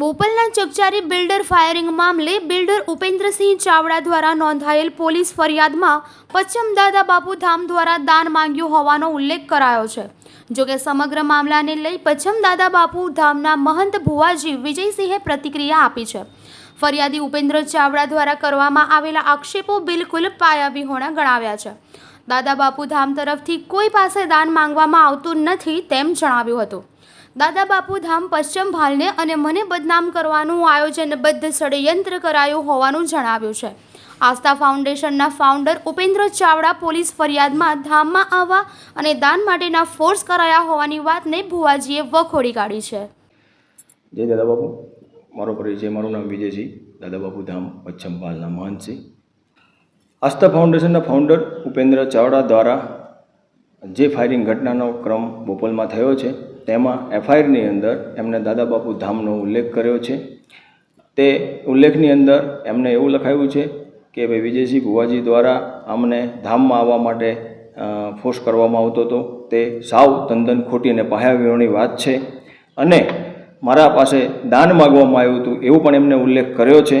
બોપલના ચકચારી builder firing મામલે builder Upendrasinh Chavda દ્વારા નોંધાયેલ પોલીસ ફરિયાદમાં પશ્ચિમ દાદા બાપુ ધામ દ્વારા દાન માંગ્યું હોવાનો ઉલ્લેખ કરાયો છે. જોકે સમગ્ર મામલાને લઈ પશ્ચિમ દાદા બાપુ ધામના મહંત ભુવાજી વિજયસિંહે પ્રતિક્રિયા આપી છે. ફરિયાદી ઉપેન્દ્ર ચાવડા દ્વારા કરવામાં આવેલા આક્ષેપો બિલકુલ પાયાવિહોણા ગણાવ્યા છે. દાદા બાપુ ધામ તરફથી કોઈ પાસે દાન માંગવામાં આવતું નથી તેમ જણાવ્યું હતું. દાદા બાપુ ધામ પશ્ચિમ ભાલને અને મને બદનામ કરવાનું આયોજનબદ્ધ ષડયંત્ર કરાયું હોવાનું જણાવ્યું છે. આસ્થા ફાઉન્ડેશનના ફાઉન્ડર ઉપેન્દ્ર ચાવડા પોલીસ ફરિયાદમાં ધામમાં આવવા અને દાન માટેના ફોર્સ કરાયા હોવાની વાતને ભુવાજીએ વખોડી કાઢી છે. જય દાદા બાપુ. મારો પરિચય, મારું નામ વિજયસિંહ. દાદા બાપુ ધામ પશ્ચિમ પાલના મહંત આસ્થા ફાઉન્ડેશનના ફાઉન્ડર ઉપેન્દ્ર ચાવડા દ્વારા જે ફાયરિંગ ઘટનાનો ક્રમ બોપલમાં થયો છે તેમાં એફઆઈઆરની અંદર એમણે દાદા બાપુ ધામનો ઉલ્લેખ કર્યો છે. તે ઉલ્લેખની અંદર એમને એવું લખાયું છે કે ભાઈ વિજયસિંહ ભુવાજી દ્વારા અમને ધામમાં આવવા માટે ફોર્સ કરવામાં આવતો હતો. તે સાવ તંદન ખોટી અને પાયાવિહોણી વાત છે. અને મારા પાસે દાન માગવામાં આવ્યું હતું એવું પણ એમને ઉલ્લેખ કર્યો છે.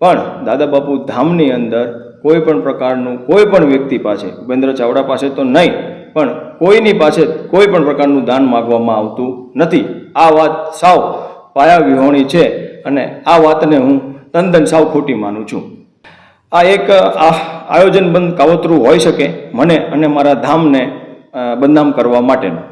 પણ દાદા બાપુ ધામની અંદર કોઈ પણ પ્રકારનું કોઈ પણ વ્યક્તિ પાસે, ઉપેન્દ્ર ચાવડા પાસે તો નહીં, પણ કોઈની પાસે કોઈ પણ પ્રકારનું દાન માગવામાં આવતું નથી. આ વાત સાવ પાયાવિહોણી છે અને આ વાતને હું તદ્દન સાવ ખોટી માનું છું. આ એક આયોજનબંધ કાવતરું હોઈ શકે મને અને મારા ધામને બદનામ કરવા માટેનું.